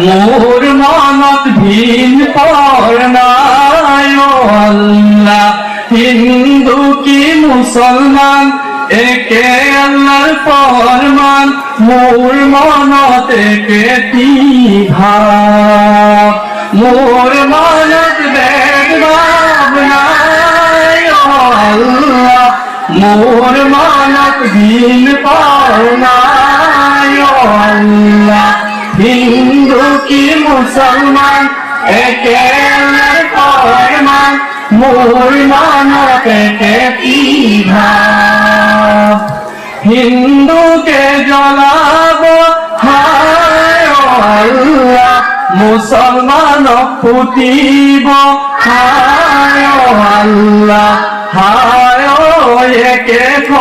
মোর মনত ভিন আল্লাহ হিন্দু কি মুসলমান একে আল্লাহর ফরমান মোর মনত একে ভাব মোর মনত মোর মনত ভিন পাওনায় হিন্দু কি মুসলমান? একে ফরমান মোর মনত একে হিন্দুকে জ্বলাবো? হায় মুসলমান ফুটিব। হায় আল্লাহ হায় একে